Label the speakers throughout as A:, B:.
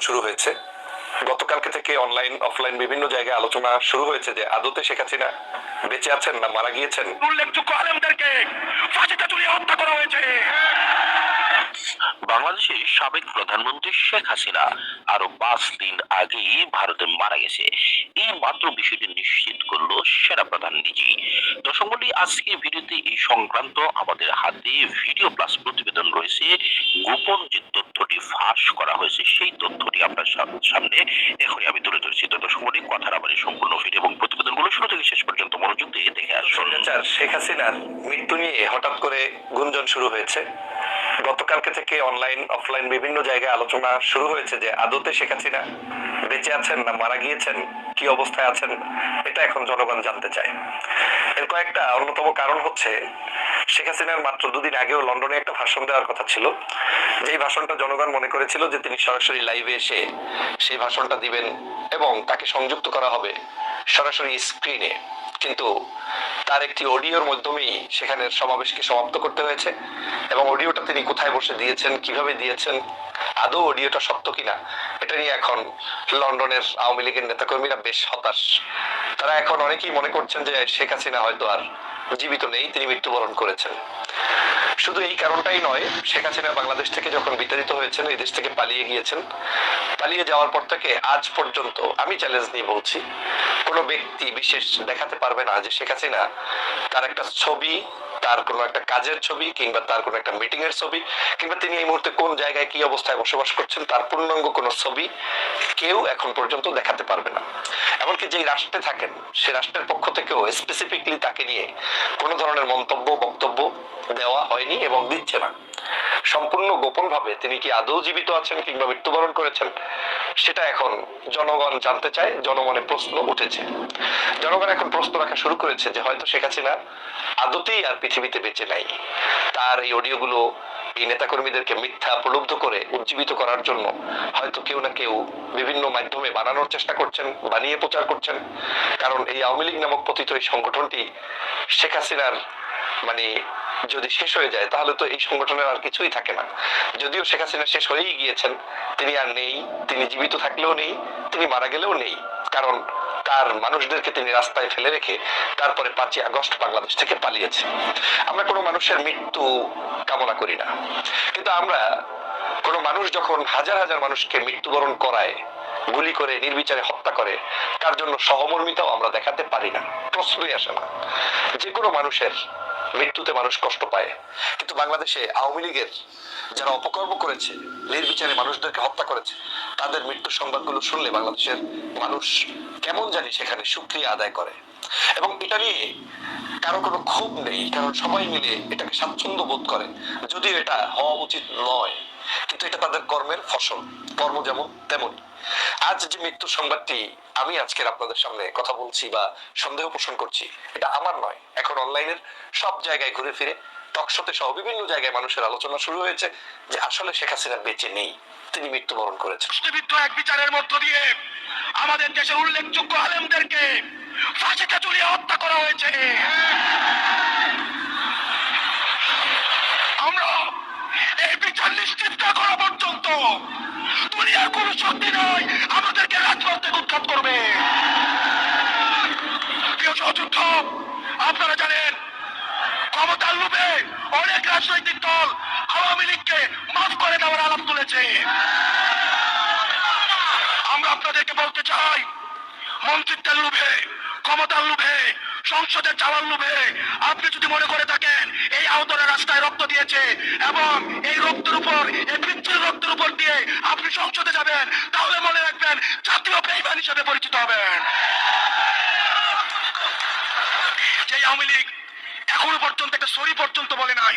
A: শুরু হয়েছে। গতকালকে থেকে অনলাইন অফলাইন বিভিন্ন জায়গায় আলোচনা শুরু হয়েছে যে আদতে শেখ হাসিনা বেঁচে আছেন না মারা গিয়েছেন?
B: উল্লেখযোগ্য আলেমদেরকে ফাঁসিতে ঝুলিয়ে হত্যা করা হয়েছে।
C: বাংলাদেশের সাবেক প্রধানমন্ত্রী শেখ হাসিনা আরও পাঁচ দিন আগেই ভারতে মারা গেছে। এই মাত্র বিষয়টি নিশ্চিত করল সেনা প্রধান নিজেই। দর্শক আজকের ভিডিওতে এই সংক্রান্ত আমাদের হাতে ভিডিও প্লাস প্রতিবেদন রয়েছে। গোপন যে তথ্যটি ফাঁস করা হয়েছে, সেই তথ্যটি আপনার সামনে এখনই আমি তুলে ধরেছি। তো দর্শক কথার আমাদের সম্পূর্ণ ভিডিও এবং প্রতিবেদনগুলো শুরু থেকে শেষ পর্যন্ত মনোযোগ দিয়ে দেখে আসুন।
A: শেখ হাসিনার মৃত্যু নিয়ে হঠাৎ করে গুঞ্জন শুরু হয়েছে। গতকালকে থেকে অনলাইন অফলাইন বিভিন্ন জায়গায় আলোচনা শুরু হয়েছে যে আদতে শেখ হাসিনা বেঁচে আছেন না মারা গিয়েছেন, কি অবস্থায় আছেন, এটা এখন জনগণ জানতে চায়। এর কয়েকটা অন্যতম কারণ হচ্ছে, শেখ হাসিনার মাত্র দুদিন আগেও লন্ডনে একটা ভাষণ দেওয়ার কথা ছিল। যেই ভাষণটা জনগণ মনে করেছিল যে তিনি সরাসরি লাইভে এসে সেই ভাষণটা দিবেন এবং তাকে সংযুক্ত করা হবে সরাসরি স্ক্রিনে কিন্তু তার একটি অডিওর মাধ্যমেই সেখানে সমাবেশকে সমাপ্ত করতে হয়েছে এবং অডিওটা তিনি কোথায় বসে দিয়েছেন, কীভাবে দিয়েছেন, আদৌ অডিওটা সত্য কিনা, এটা নিয়ে এখন লন্ডনের আওয়ামী লীগের নেতাকর্মীরা বেশ হতাশ। তারা এখন অনেকেই মনে করছেন যে শেখ হাসিনা হয়তো আর জীবিত নেই, তিনি মৃত্যুবরণ করেছেন। শুধু এই কারণটাই নয়, শেখ হাসিনা বাংলাদেশ থেকে যখন বিতাড়িত হয়েছেন, এই দেশ থেকে পালিয়ে গিয়েছেন, পালিয়ে যাওয়ার পর থেকে আজ পর্যন্ত আমি চ্যালেঞ্জ নিয়ে বলছি, কোনো ব্যক্তি বিশেষ দেখাতে পারবে না যে শেখ হাসিনা তার একটা ছবি তার কোনো একটা কাজের ছবি কিংবা তার কোনো একটা মিটিং এর ছবি কিংবা তিনি এই মুহূর্তে কোন জায়গায় কি অবস্থায় বসবাস করছেন, তার পূর্ণাঙ্গ কোনো ছবি কেউ এখন পর্যন্ত দেখাতে পারবে না। এমনকি যেই রাষ্ট্রে থাকেন, সে রাষ্ট্রের পক্ষ থেকেও স্পেসিফিকলি তাকে নিয়ে কোনো ধরনের মন্তব্য, বক্তব্য দেওয়া হয়নি এবং দিচ্ছে না। সম্পূর্ণ গোপনভাবে তিনি কি আদৌ জীবিত আছেন কিংবা মৃত্যুবরণ করেছেন, সেটা এখন জনগণ জানতে চায় জনমনে প্রশ্ন উঠেছে। জনগণ এখন প্রশ্ন রাখা শুরু করেছে যে হয়তো শেখ হাসিনা আদতেই আর পৃথিবীতে বেঁচে নাই। তার এই অডিওগুলো এই নেতাকর্মীদেরকে মিথ্যা প্রলুব্ধ করে উজ্জীবিত করার জন্য হয়তো কেউ না কেউ বিভিন্ন মাধ্যমে বানানোর চেষ্টা করছেন, বানিয়ে প্রচার করছেন। কারণ এই আওয়ামী লীগ নামক পতিত এই সংগঠনটি শেখ হাসিনার মানে যদি শেষ হয়ে যায়, তাহলে তো এই সংগঠনের আর কিছুই থাকে না। যদিও শেখ হাসিনা শেষ হয়েই গিয়েছেন, তিনি আর নেই, তিনি জীবিত থাকলেও নেই, তিনি মারা গেলেও নেই। কারণ তার মানুষদেরকে তিনি রাস্তায় ফেলে রেখে তারপরে পাঁচই আগস্ট বাংলাদেশ থেকে পালিয়েছে আমরা কোনো মানুষের মৃত্যু কামনা করি না। কিন্তু আমরা কোনো মানুষ যখন হাজার হাজার মানুষকে মৃত্যুবরণ করায়, গুলি করে, নির্বিচারে হত্যা করে, তার জন্য সহমর্মিতাও আমরা দেখাতে পারি না। প্রশ্নই আসে না। যে কোনো মানুষের মৃত্যুতে মানুষ কষ্ট পায়। কিন্তু বাংলাদেশে আওয়ামী লীগের যারা অপকর্ম করেছে, নির্বিচারে মানুষদেরকে হত্যা করেছে তাদের মৃত্যু সংবাদগুলো শুনলে বাংলাদেশের মানুষ কেমন জানি সেখানে সুক্রিয়া আদায় করে। এবং এটা নিয়ে কারও কোনো ক্ষোভ নেই, কারণ সবাই মিলে এটাকে স্বাচ্ছন্দ্য বোধ করে। যদিও এটা হওয়া উচিত নয়, কিন্তু এটা তাদের কর্মের ফসল, কর্ম যেমন তেমন। আজ যে মৃত্যু সংবাদটি আমি আজকের আপনাদের সামনে কথা বলছি বা সন্দেহ পোষণ করছি, এটা আমার নয়, এখন অনলাইনের সব জায়গায় ঘুরে ফিরে টকশোতে সহ বিভিন্ন জায়গায় মানুষের আলোচনা শুরু হয়েছে যে আসলে শেখ হাসিনা বেঁচে নেই। তিনি মৃত্যুবরণ করেছেন।
B: মুষ্টিবিদ্ধ এক বিচারের মধ্য দিয়ে আমাদের দেশের উল্লেখযোগ্য আলেমদেরকে ফাঁসিতে ঝুলিয়ে হত্যা করা হয়েছে। আমরা এই বিচার নিশ্চিত না করা পর্যন্ত দুনিয়ার কোন শক্তি নয় আমাদেরকে রাজপথ উৎখাত করবে। আপনারা জানেন ক্ষমতার লোভে অনেক রাজনৈতিক দল আওয়ামী লীগকে মাফ করে দেওয়ার আলাপ তুলেছে। আমরা আপনাদেরকে বলতে চাই, মন্ত্রিত্বের লোভে, ক্ষমতার লোভে, সংসদের চাওয়ার লোভে, আপনি যদি মনে করে থাকেন, এই আহতরা রাস্তায় রক্ত দিয়েছে এবং এই রক্তের উপর, এই পিচ্ছিল রক্তের উপর দিয়ে আপনি সংসদে যাবেন, তাহলে মনে রাখবেন জাতীয় বেইমান হিসেবে পরিচিত হবেন। যে আওয়ামী লীগ এখনও পর্যন্ত একটা সরি পর্যন্ত বলে নাই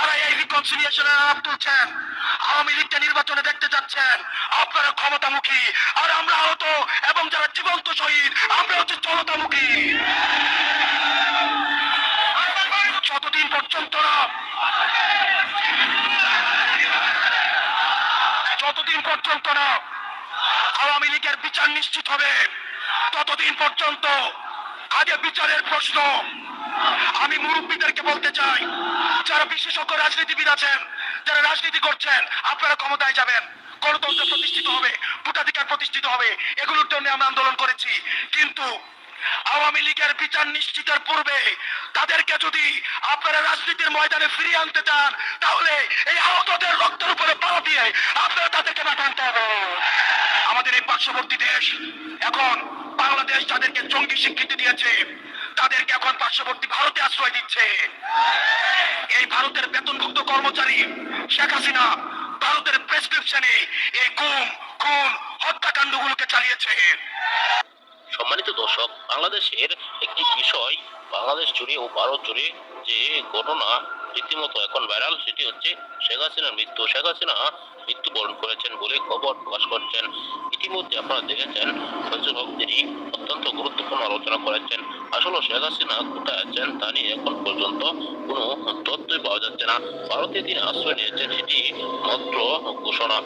B: তারা এই রিকনসিলিয়েশনের আলাপ তুলছেন। আওয়ামী লীগকে নির্বাচনে দেখতে যাচ্ছেন। আপনারা ক্ষমতামুখী, আর আমরা আহত, এবং যারা জীবন্ত শহীদ, আমরা হচ্ছে চলতামুখী যতদিন পর্যন্ত না, যতদিন পর্যন্ত না আওয়ামী লীগের বিচার নিশ্চিত হবে, ততদিন পর্যন্ত আগে বিচারের প্রশ্ন আমি মুরব্বীদেরকে বলতে চাই, যারা বিশেষজ্ঞ রাজনীতিবিদ আছেন, যারা রাজনীতি করছেন, আপনারা ক্ষমতায় যাবেন। গণতন্ত্র প্রতিষ্ঠিত হবে, ভোটাধিকার প্রতিষ্ঠিত হবে, এগুলোর জন্য আমরা আন্দোলন করেছি। কিন্তু আওয়ামী লীগের বিচার নিশ্চিতের পূর্বে তাদেরকে যদি আপনারা রাজনীতির ময়দানে ফিরিয়ে আনতে চান, তাহলে এই আহতদের রক্তের উপরে পা দিয়ে আপনারা তাদেরকে না টানতে হবে আমাদের এই পার্শ্ববর্তী দেশ, এখন বাংলাদেশ তাদেরকে জঙ্গি স্বীকৃতি দিয়েছে তাদেরকে এখন পার্শ্ববর্তী ভারতে আশ্রয় দিচ্ছে। এই ভারতের বেতনভুক্ত কর্মচারী শেখ হাসিনা ভারতের প্রেসক্রিপশনে এই গুম, খুন, হত্যাকাণ্ডগুলোকে চালিয়েছে।
C: সম্মানিত দর্শক, বাংলাদেশের একটি বিষয়, বাংলাদেশ জুড়ে ও ভারত জুড়ে যে ঘটনা রীতিমতো এখন ভাইরাল সেটি হচ্ছে শেখ হাসিনার মৃত্যু। শেখ হাসিনা মৃত্যুবরণ করেছেন বলে খবর প্রকাশ করছেন। ইতিমধ্যে আপনারা দেখেছেন ফজল হক তিনি অত্যন্ত গুরুত্বপূর্ণ আলোচনা করেছেন। আসলে শেখ হাসিনা কোথায় আছেন তা নিয়ে এখন পর্যন্ত কোনো তথ্যই পাওয়া যাচ্ছে না। ভারতে তিনি আশ্রয় নিয়েছেন, সেটি মাত্র ঘোষণা।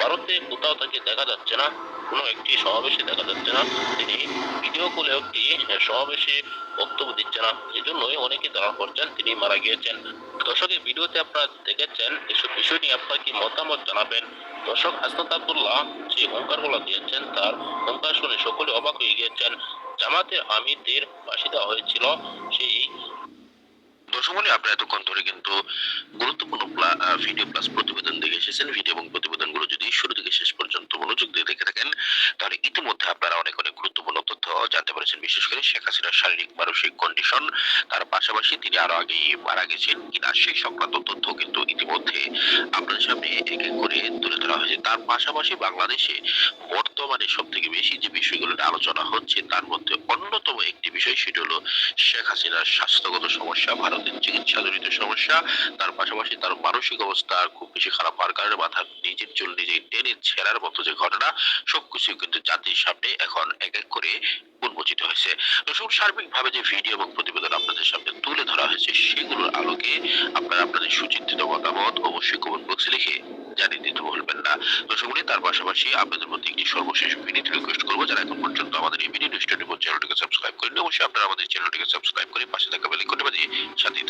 C: ভারতে কোথাও তাকে দেখা যাচ্ছে না, কোনো একটি সমাবেশে দেখা যাচ্ছে না। তিনি ভিডিও কলে একটি সমাবেশে বক্তব্য দিচ্ছে না। এজন্যই অনেকে ধারণা করছেন তিনি মারা গিয়েছেন। দর্শকের ভিডিওতে আপনারা দেখেছেন, এসব বিষয় নিয়ে আপনার কি মতামত জানাবেন? দর্শক, হাসনাত আব্দুল্লাহ যে হুঙ্কারগুলো দিয়েছেন, তার হুঙ্কার শুনে সকলে অবাক হয়ে গিয়েছেন। জামাতের আমিরদের ফাঁসি হয়েছিল, সেই আপনারা এতক্ষণ ধরে কিন্তু গুরুত্বপূর্ণ ভিডিও প্লাস প্রতিবেদন দেখে এসেছেন। ভিডিও এবং প্রতিবেদনগুলো যদি শুরু থেকে শেষ পর্যন্ত মনোযোগ দিয়ে দেখে থাকেন, তাহলে ইতিমধ্যে আপনারা অনেক অনেক গুরুত্বপূর্ণ তথ্য জানতে পেরেছেন। বিশেষ করে শেখ হাসিনার শারীরিক, মানসিক কন্ডিশন তার পাশাপাশি তিনি আরও আগেই মারা গেছেন কিনা সেই সংক্রান্ত তথ্য কিন্তু ইতিমধ্যে আপনাদের সামনে এক এক করে তুলে ধরা হয়েছে। তার পাশাপাশি বাংলাদেশে বর্তমানে সব থেকে বেশি যে বিষয়গুলো আলোচনা হচ্ছে, তার মধ্যে অন্যতম একটি বিষয় সেটি হলো শেখ হাসিনার স্বাস্থ্যগত সমস্যা, ভারতের চিকিৎসাজনিত সমস্যা। তার পাশাপাশি তার মানসিক অবস্থা খুব বেশি খারাপ হওয়ার কারণে মাথা নিজের চুল নিজেই টেনে ছেঁড়ার মতো যে ঘটনা সবকিছু কিন্তু জাতির সামনে এখন এক এক করে উন্মোচিত হয়েছে। সব সার্বিকভাবে যে ভিডিও এবং প্রতিবেদন আপনাদের সামনে তুলে ধরা হয়েছে, সেগুলোর আলোকে আপনারা আপনাদের সুচিন্তিত মতামত অবশ্যই কমেন্ট বক্সে লিখে জানিয়ে দিতে ভুলবেন না দর্শক তার পাশাপাশি আপনাদের মধ্যে একটি সর্বশেষ বিনীত রিকোয়েস্ট করব যারা এখন পর্যন্ত আমাদের এই ভিডিও স্টুডিও চ্যানেলটিকে সাবস্ক্রাইব করেন অবশ্যই আপনারা আমাদের চ্যানেলটিকে সাবস্ক্রাইব করে পাশে থাকা বেল আইকনটি বাজিয়ে থাকুন।